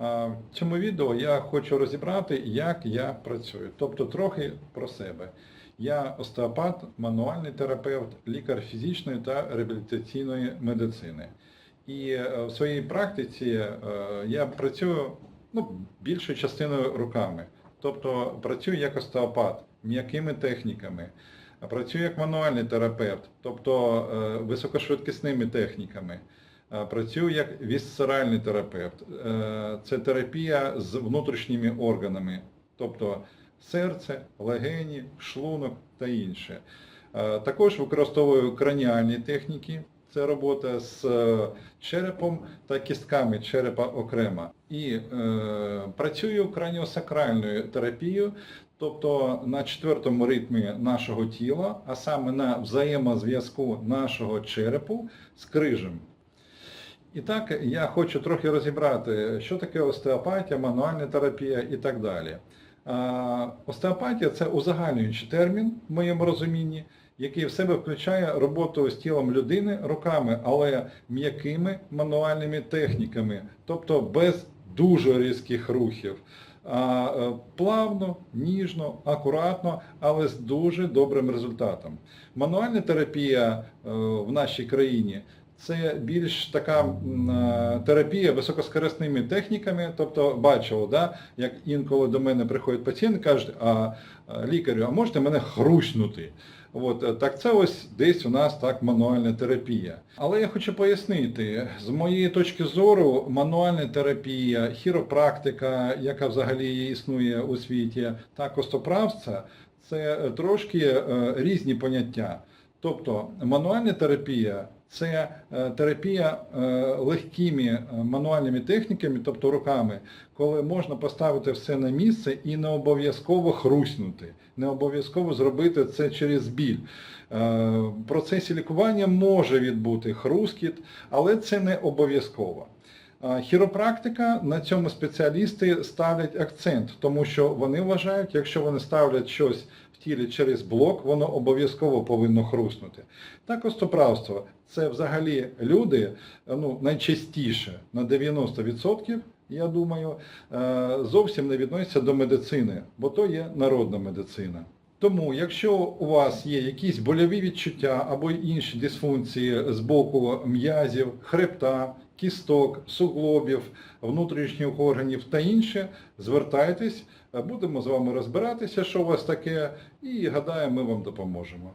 В цьому відео я хочу розібрати, як я працюю. Тобто трохи про себе. Я остеопат, мануальний терапевт, лікар фізичної та реабілітаційної медицини. І е, в своїй практиці е, я працюю ну, більшою частиною руками. Тобто працюю як остеопат, м'якими техніками, працюю як мануальний терапевт, тобто е, високошвидкісними техніками. Працюю як вісцеральний терапевт. Е, Це терапія з внутрішніми органами, тобто серце, легені, шлунок та інше. Е, Також використовую краніальні техніки. Це робота з е, черепом та кістками черепа окремо. І е, працюю краніосакральною терапією, тобто на четвертому ритмі нашого тіла, а саме на взаємозв'язку нашого черепу з крижем. І так я хочу трохи розібрати, що таке остеопатія, мануальна терапія і так далі. Остеопатія це узагальнюючий термін в моєму розумінні, який в себе включає роботу з тілом людини руками, але м'якими мануальними техніками, тобто без дуже різких рухів. Е, плавно, ніжно, акуратно, але з дуже добрим результатом. Мануальна терапія е, в нашій країні це більш така е, терапія високоскорисними техніками, тобто бачило, да, як інколи до мене приходять пацієнти і кажуть, а е, лікарю, а можете мене хрущнути? От, е, так це ось десь у нас так мануальна терапія. Але я хочу пояснити, з моєї точки зору, мануальна терапія, хіропрактика, яка взагалі існує у світі, та костоправця, це трошки різні поняття. Тобто мануальна терапія це е, терапія е, легкими е, мануальними техніками, тобто руками, коли можна поставити все на місце і не обов'язково хруснути, не обов'язково зробити це через біль. В процесі лікування може відбути хрускіт, але це не обов'язково. Хіропрактика на цьому спеціалісти ставлять акцент, тому що вони вважають, якщо вони ставлять щось в тілі через блок, воно обов'язково повинно хруснути. Так костоправство це взагалі люди, ну найчастіше на 90%, я думаю, е, зовсім не відносяться до медицини, бо то є народна медицина. Тому, якщо у вас є якісь больові відчуття або інші дисфункції з боку м'язів, хребта, кісток, суглобів, внутрішніх органів та інше, звертайтесь, будемо з вами розбиратися, що у вас таке, і гадаю, ми вам допоможемо.